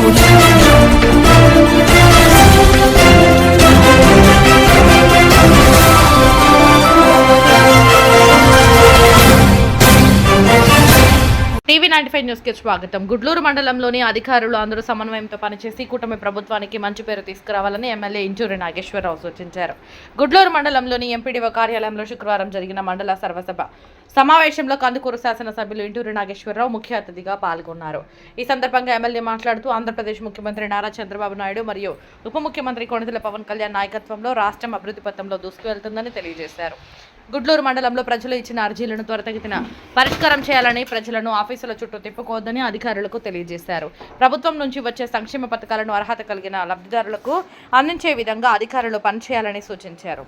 Saúde. Ninety five న్యూస్కి స్వాగతం. గుడ్లూరు మండలంలోని అధికారులు అందరూ సమన్వయంతో పనిచేసి కూటమి ప్రభుత్వానికి మంచి పేరు తీసుకురావాలని ఎమ్మెల్యే ఇంచూరి నాగేశ్వరరావు సూచించారు. గుడ్లూరు మండలంలోని ఎంపీడీఓ కార్యాలయంలో శుక్రవారం జరిగిన మండల సర్వసభ సమావేశంలో కందుకూరు శాసనసభ్యులు ఇంటూరి నాగేశ్వరరావు ముఖ్య అతిథిగా పాల్గొన్నారు. ఈ సందర్భంగా ఎమ్మెల్యే మాట్లాడుతూ ఆంధ్రప్రదేశ్ ముఖ్యమంత్రి నారా చంద్రబాబు నాయుడు మరియు ఉప ముఖ్యమంత్రి కొణిదెల పవన్ కళ్యాణ్ నాయకత్వంలో రాష్ట్రం అభివృద్ధి పథంలో దూసుకువెళ్తుందని తెలియజేశారు. గుడ్లూరు మండలంలో ప్రజలు ఇచ్చిన అర్జీలను త్వరితగతిన పరిష్కారం చేయాలని ప్రజలను ఆఫీసుల చుట్టూ తిప్పుకోవద్దని అధికారులకు తెలియజేశారు. ప్రభుత్వం నుంచి వచ్చే సంక్షేమ పథకాలను అర్హత కలిగిన లబ్ధిదారులకు అందించే విధంగా అధికారులు పనిచేయాలని సూచించారు.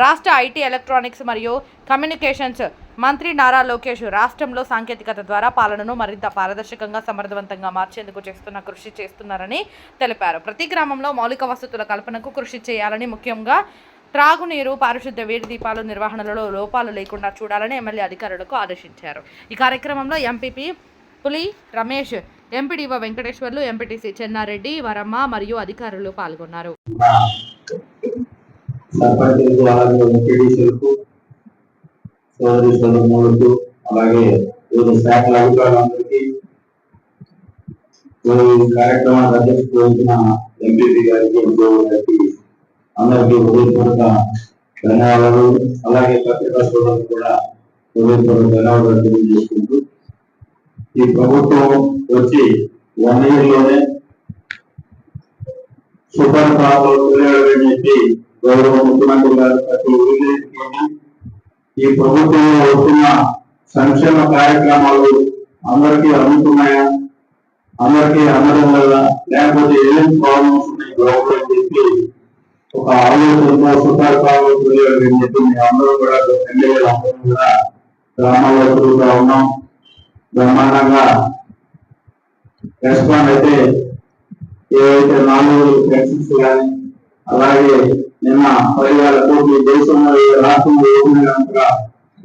రాష్ట్ర ఐటీ ఎలక్ట్రానిక్స్ మరియు కమ్యూనికేషన్స్ మంత్రి నారా లోకేష్ రాష్ట్రంలో సాంకేతికత ద్వారా పాలనను మరింత పారదర్శకంగా సమర్థవంతంగా మార్చేందుకు చేస్తున్న కృషి చేస్తున్నారని తెలిపారు. ప్రతి గ్రామంలో మౌలిక వసతుల కల్పనకు కృషి చేయాలని ముఖ్యంగా త్రాగునీరు పారిశుద్ధ వేడి దీపాలు నిర్వహణలో లోపాలు లేకుండా చూడాలని ఎమ్మెల్యే అధికారులకు ఆదేశించారు. ఈ కార్యక్రమంలో MPP Puli Ramesh MPDO Venkateswarlu MPTC Chennareddy Varamma మరియు అధికారులు పాల్గొన్నారు. అలాగే వివిధ శాఖల అధికారులందరికీ ఈ అధ్యక్షత వహించిన ఎంపీపీ గారికి అందరికీ హృదయపూర్వక ధన్యవాదాలు. అలాగే పత్రికా సోదరులకు కూడా హృదయపూర్వక ధన్యవాదాలు తెలియజేసుకుంటూ ఈ ప్రభుత్వం వచ్చి వన్ ఇయర్లోనే సూపర్ ప్రాబ్లం చెప్పి గౌరవ ముఖ్యమంత్రి గారు ప్రతి ఊరిలోని ఈ ప్రభుత్వంలో వస్తున్న సంక్షేమ కార్యక్రమాలు అందరికీ అందుతున్నాయా? అందరికీ అందడం వల్ల లేకపోతే ఏం ప్రాబ్లమ్స్ ఉన్నాయి? గౌరవం అని చెప్పి ఒక ఆలోచనతో సూపర్ ప్రాబ్లం తెలియాలని చెప్పి మేము అందరం కూడా ఎమ్మెల్యేలు అందరం కూడా గ్రామాల్లో తిరుగుతూ ఉన్నాం. బ్రహ్మాండంగా రెస్పాండ్ అయితే ఏవైతే నాలుగు పెన్షన్స్ కానీ అలాగే నిన్న పదివేల కోట్లు దేశంలో ఏ రాష్ట్రంలో ఏమైనా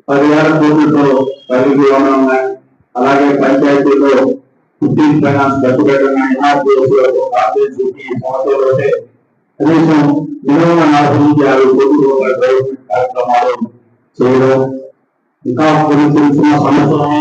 పదివేల కోట్లతో పరిధి ఇవ్వడం కానీ అలాగే పంచాయతీలో ఫిఫ్టీన్ ఫైనాన్స్ కట్టుబెట్టడం కానీ ఈ సంవత్సరంలోనే కనీసం ఇరవై నలభై నుంచి యాభై కోట్ల రూపాయల డెవలప్మెంట్ కార్యక్రమాలు చేయడం ఇంకా కొన్ని చిన్న చిన్న సమస్యలను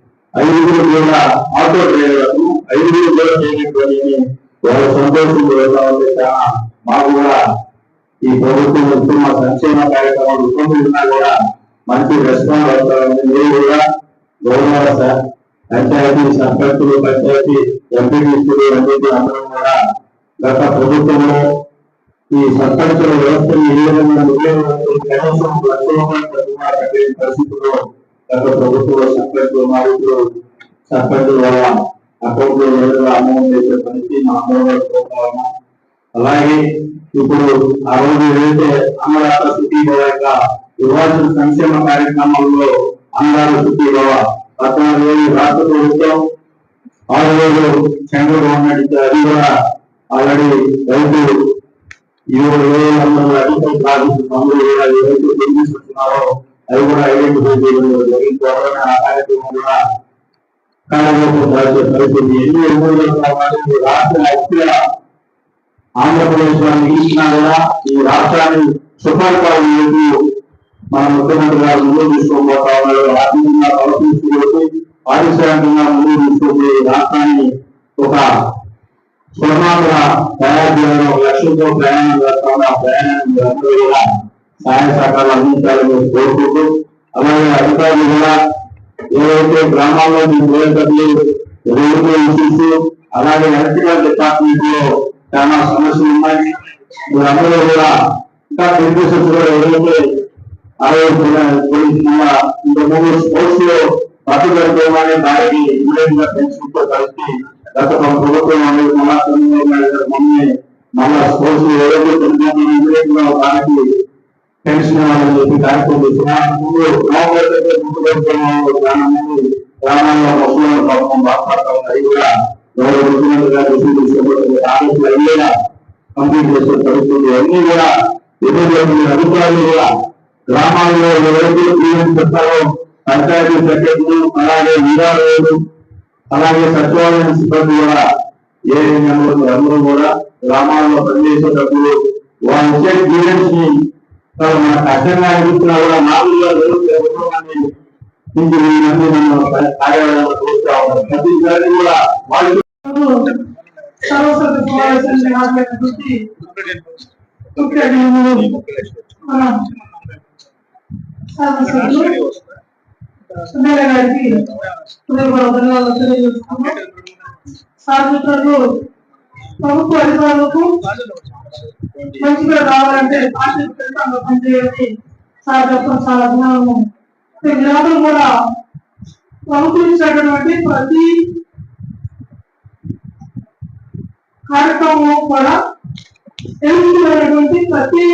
ఐదుగురు కూడా ఆటో డ్రైవర్లు ఐదుగురు కూడా చేయకపోయి వాళ్ళ సంతోషం వెళ్తా ఉంటే చాలా మాకు కూడా ఈ ప్రభుత్వం ఇస్తున్న సంక్షేమ కార్యక్రమాలు రూపొందించినా కూడా మంచి రెస్పాన్స్ అవుతారని మీరు కూడా గౌరవ పంచాయతీ సర్పంచులు పంచాయతీ ఎంపీటీసీలు అన్నిటి అందరం కూడా గత ప్రభుత్వంలో ఈ సర్పంచుల వ్యవస్థను ఏ విధంగా కనీసం లక్ష రూపాయల పరిస్థితుల్లో గత ప్రభుత్వంలో సర్పంచులు మరియు సర్పంచుల వల్ల అకౌంట్లో నేరుగా అమౌంట్ చేసే పనికి మా అందరం అలాగే ఇప్పుడు ఆ రోజు ఏదైతే అన్నదాత సుఖీ భవ యొక్క ఇవ్వాల్సిన సంక్షేమ కార్యక్రమంలో అన్నదాత సుఖీ భవ పద్నాలుగు వేలు రాష్ట్ర ప్రభుత్వం ఆరు వేలు సెంట్రల్ గవర్నమెంట్ అది కూడా ఆల్రెడీ రైతు ఇరవై వేల వందల అధిక ప్రాజెక్టు పనులు కూడా ఏవైతే బిజినెస్ అవి కూడా ఐడెంటిఫై చేయడం జరిగింది త్వరలోనే ఆ కార్యక్రమం కూడా కార్యరూపం దాల్చే పరిస్థితి ఎన్ని ఎన్ని కావాలి రాష్ట్ర ఐక్య ఆంధ్రప్రదేశ్ వారిని ఇచ్చినా కూడా ఈ రాష్ట్రాన్ని సుపరిపాలన మన ముఖ్యమంత్రి గారు ముందుకు తీసుకోబోతా ఉన్నారు ఆర్థికంగా ప్రవర్తించుకోవచ్చు పారిశ్రామికంగా ముందుకు తీసుకుపోయి రాష్ట్రాన్ని ఒక స్వర్ణాంధ్ర తయారు చేయడం ఒక లక్ష్యంతో ప్రయాణం చేస్తాం ఆ ప్రయాణాన్ని అందరూ కూడా సహాయ సహకారాలు అందించాలని కోరుకుంటూ అలాగే అధికారులు కూడా ఏవైతే గ్రామాల్లో రోడ్లు ఇష్యూస్ అలాగే ఎలక్ట్రికల్ డిపార్ట్మెంట్లో చాలా సమస్యలు ఉన్నాయి. మీరందరూ కూడా ఇంకా నిర్దేశించి కూడా ఏదైతే స్పోర్ట్స్లో దానికి గా పెంచుకుంటూ కలిసి గత ప్రభుత్వం అనేది మళ్ళా స్పోర్ట్స్ ఏదైతే దానికి పెన్షన్ ఇవ్వాలని చెప్పి కార్యక్రమం చేసిన గ్రామాల్లో పశువులను పాపం బాధపడతా ఉంది కూడా గౌరవ ముఖ్యమంత్రి రిసీవ్ కంప్లీట్ ప్రభుత్వం అన్ని కూడా అధికారులు కూడా గ్రామాల్లో ఎవరైతే పంచాయతీ సెక్రటరీలు అలాగే వీరాలు అలాగే సచివాలయం సిబ్బంది కూడా ఏ అందరూ కూడా గ్రామాల్లో పనిచేసేటప్పుడు వాళ్ళ ఇచ్చే ని వాళ్ళు కూడా నాలుగులో ఉద్యోగాన్ని ఇంటి కార్యాలయంలో చూస్తూ ఉంటాం ప్రతి కూడా వాళ్ళు సర్వసభ్య సమావేశాన్ని ఆపేటటువంటి ముఖ్య గారికి ధన్యవాదాలు తెలియజేస్తున్నాము. ప్రభుత్వ అధికారులకు మంచిగా రావాలంటే పార్టీ ప్రకారంగా పనిచేయాలని సార్ చెప్పడం చాలా అభిమానము గ్రామం కూడా ప్రభుత్వం ప్రతి కార్యక్రమం కూడా ఎదుగుతున్నటువంటి ప్రతి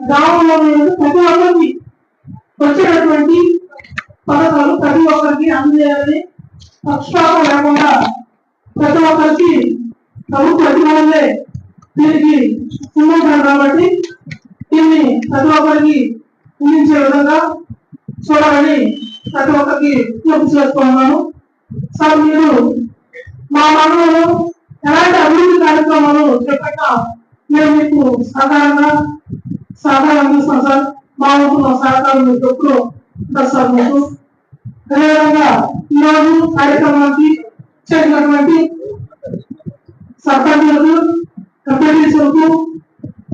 గ్రామంలో ప్రతి ఒక్కరికి వచ్చేటటువంటి పథకాలు ప్రతి ఒక్కరికి అందజేయాలని పక్షపాతం లేకుండా ప్రతి ఒక్కరికి ప్రభుత్వ అధికారులే దీనికి సుమంటారు కాబట్టి దీన్ని ప్రతి ఒక్కరికి అందించే విధంగా చూడాలని ప్రతి ఒక్కరికి పూర్తి చేసుకుంటున్నాను సార్ మీరు మా మనలో ఎలాంటి అభివృద్ధి కార్యక్రమాలు చేపట్టినా మేము మీకు సాధారణంగా సహకారం అందిస్తాం సార్. మా వంతు మా సహకారం మీకు ఎప్పుడు సార్ మీకు. అదేవిధంగా ఈరోజు కార్యక్రమానికి చేసినటువంటి సర్పంచులకు ఎంపీటీసీలకు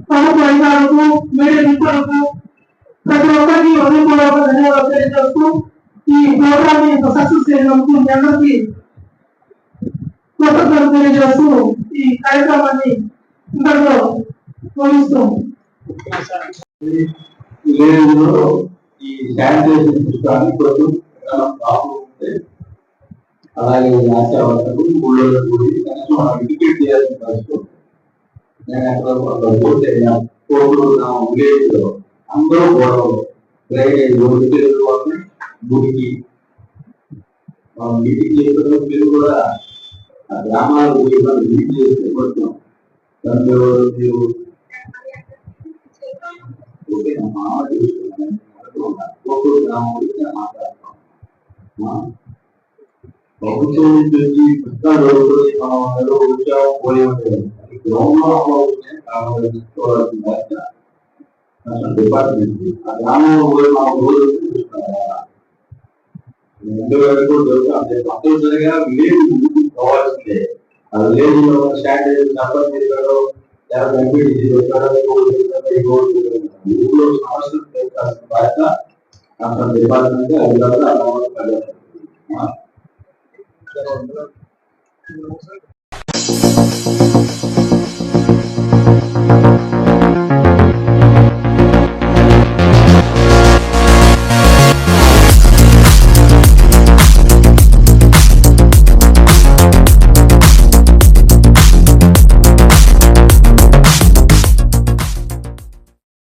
ప్రభుత్వ అధికారులకు మీడియా మిత్రులకు ప్రతి ఒక్కరికి హృదయపూర్వక ధన్యవాదాలు తెలియజేస్తూ ఈ ప్రోగ్రామ్ సక్సెస్ చేయడానికి మీ అందరికీ కృతజ్ఞతలు తెలియజేస్తూ ఈ కార్యక్రమాన్ని ఇంతలో ముగిస్తూ ఈ శానిటైజేషన్ సిస్టాన్ని కొంచెం ప్రాబ్లం ఉంటే అలాగే ఆశావర్తలు ఊళ్ళో కూడి కనీసం మనం ఇండికేట్ చేయాల్సిన పరిస్థితి నేను అక్కడ ఒక పోతే కోర్టు నా విలేజ్లో అందరూ గొడవలు డ్రైనేజ్ విలేజ్ వాళ్ళు గుడికి మనం మీటింగ్ చేస్తున్న మీరు కూడా ఆ గ్రామాల గురించి మనం మీటింగ్ చేస్తే కొంచెం దాంట్లో మీరు ఓకే మా చూస్తున్నాను కోర్టు గ్రామం గురించి మాట్లాడతాం మా ప్రభుత్వం నుంచి వచ్చి పెద్ద రోజులు మనం అందరూ ఉద్యోగం పోయి ఉంటుంది అది గ్రామంలో అమలవుతున్నాయి కావాలి తీసుకోవాల్సిన బాధ్యత అసలు డిపార్ట్మెంట్ ఆ గ్రామంలో పోయి మనం రోజు చూస్తున్నారా రెండు వేల కూడా దొరుకుతుంది కంపల్సరిగా విలేజ్ ముందుకు పోవాల్సిందే ఆ విలేజ్లో స్టాండర్డ్ సర్పంచ్ చేశాడు లేదా ఎంపీడీ చేశాడు ఊళ్ళో సమస్యలు తీర్చాల్సిన బాధ్యత అసలు డిపార్ట్మెంట్ అధికారులు అమలు